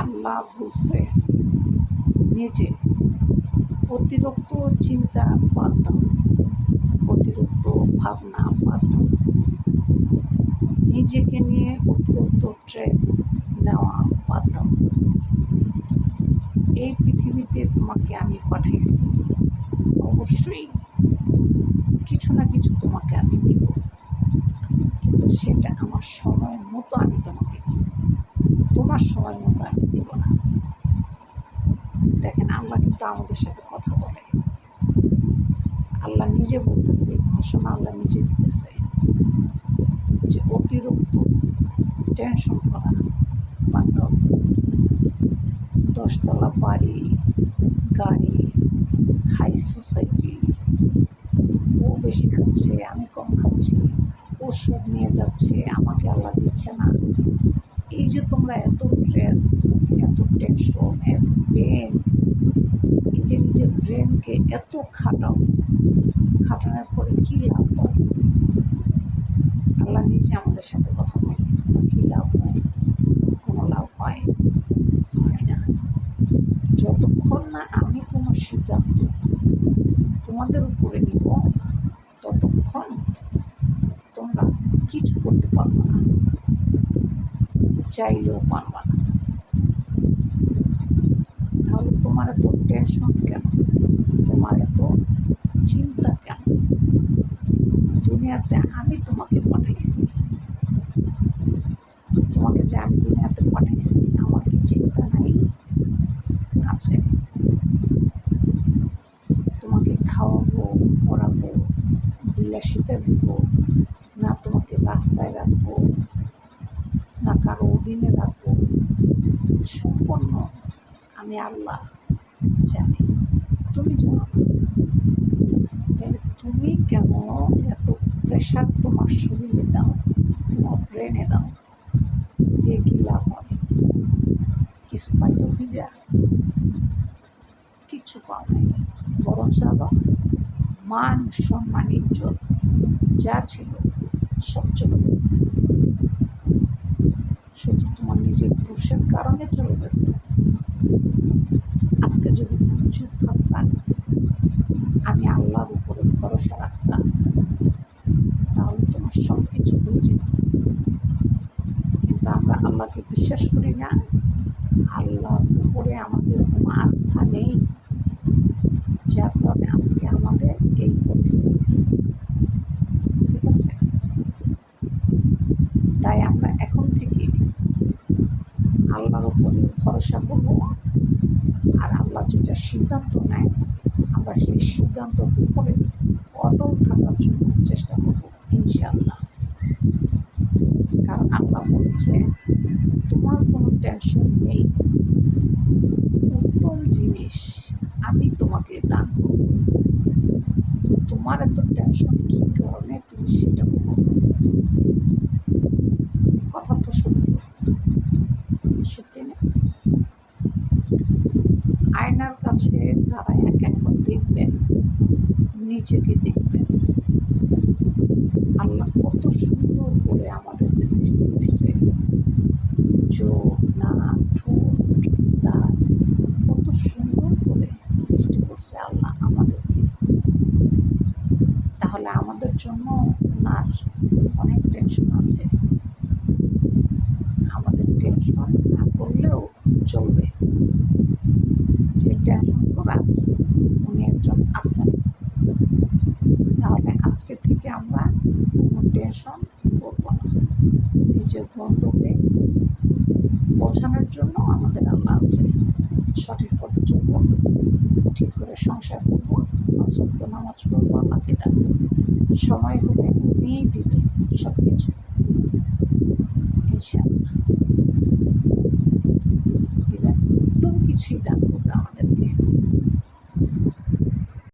আল্লাহ বলছে, নিজে অতিরিক্ত চিন্তা বাদ অতিরিক্ত ভাবনা বাদ নিজেকে নিয়ে অতিরিক্ত স্ট্রেস নেওয়া বাদ এই পৃথিবীতে তোমাকে আমি পাঠাইছি। অবশ্যই কিছু না কিছু তোমাকে আমি দিব। কিন্তু সেটা আমার সময় মতো আমি তোমাকে দিব। তোমার সময় মতো আমি দেব না। দেখেন, আল্লাহ কিন্তু আমাদের সাথে কথা বলে। আল্লাহ নিজে বলতেছে ঘোষণা আল্লাহ নিজে দিতেছে যে অতিরিক্ত টেনশন করা দাও দশতলা বাড়ি, গাড়ি হাই সোসাইটি ও বেশি খাচ্ছে, আমি কম খাচ্ছি ও সুদ নিয়ে যাচ্ছে, আমাকে আল্লাহ দিচ্ছে না। এই যে তোমরা এত স্ট্রেস এত টেনশন এত পেন এই যে নিজের ব্রেনকে এত খাটাও, খাটানোর পরে কী লাভ হয়? আল্লাহ নিজে আমাদের সাথে কথা বলে, কী লাভ হয়? কোনো লাভ হয়? হয় না। যতক্ষণ না আমি কোনো সিদ্ধান্ত তোমাদের উপরে নিব, ততক্ষণ তোমরা কিছু করতে পারবে না। চাইলেও পারবে না। তাহলে তোমার এত টেনশন কেন? তোমার এত চিন্তা কেন? দুনিয়াতে আমি তোমাকে পাঠাইছি। তোমাকে যে আমি দুনিয়াতে পাঠাইছি, আমার কি চিন্তা নাই? আছে। তোমাকে খাওয়াবো, পড়াবো, বিলাসিতা দিব, না তোমাকে রাস্তায় রাখব না কারও অধীনে রাখব সম্পূর্ণ। আমি আল্লাহ, জানি। তুমি জানো তাহলে তুমি কেন এত প্রেশার তোমার শরীরে দাও? তোমার ব্রেনে দাও। দিয়ে কী লাভ হবে? কিছু পাইছো খুঁজা কিচ্ছু পাও নাই। বরং আবার মান, সম্মান, ইজ্জত যা ছিল সব চলে গেছে। তোমার দোষের কারণে চলে গেছে আজকে যদি তুমি থাকতাম আমি আল্লাহর উপরে ভরসা রাখতাম, তাহলে তোমার সব কিছু হয়ে যেত। কিন্তু আমরা আল্লাহকে বিশ্বাস করি না। আল্লাহর উপরে আমাদের কোনো আস্থা নেই। যার কারণে আজকে আমাদের এই পরিস্থিতি ঠিক আছে তাই আমরা এখন থেকে আল্লাহর উপরে ভরসা করব আর আল্লাহ যেটা সিদ্ধান্ত নেয়, আমরা সেই সিদ্ধান্তর উপরে অটল থাকার জন্য চেষ্টা করব ইনশাল্লাহ কারণ আল্লাহ বলছে, তোমার কোনো টেনশন নেই। উত্তম জিনিস আমি তোমাকে দান করব। তোমার এত টেনশন কী কারণে তুমি সেটা কথা তো সত্যি না আয়নার কাছে দাঁড়ায় একবার দেখবেন নিজেকে দেখবেন। আল্লাহ কত সুন্দর করে আমাদেরকে সৃষ্টি করছে চোখ নাক ঠোঁট দাঁত কত সুন্দর করে সৃষ্টি করছে আল্লাহ আমাদেরকে। তাহলে আমাদের জন্য ওনার অনেক টেনশন আছে। আমাদের টেনশন না করলেও চলবে। টেনশন করার উনি একজন আছেন তাহলে আজকে থেকে আমরা কোনো টেনশন করব না। নিজের গন্তব্যে পৌঁছানোর জন্য আমাদের আল্লাহ আছে। সঠিক পথে চলব, ঠিক করে সংসার করব সত্য নামাজ পড়ব আল্লাহকে ডাকবো সময় হলে উনিই দিবে সব কিছু ইনশাআল্লাহ। কোনো কিছুই দান করবে আমাদেরকে।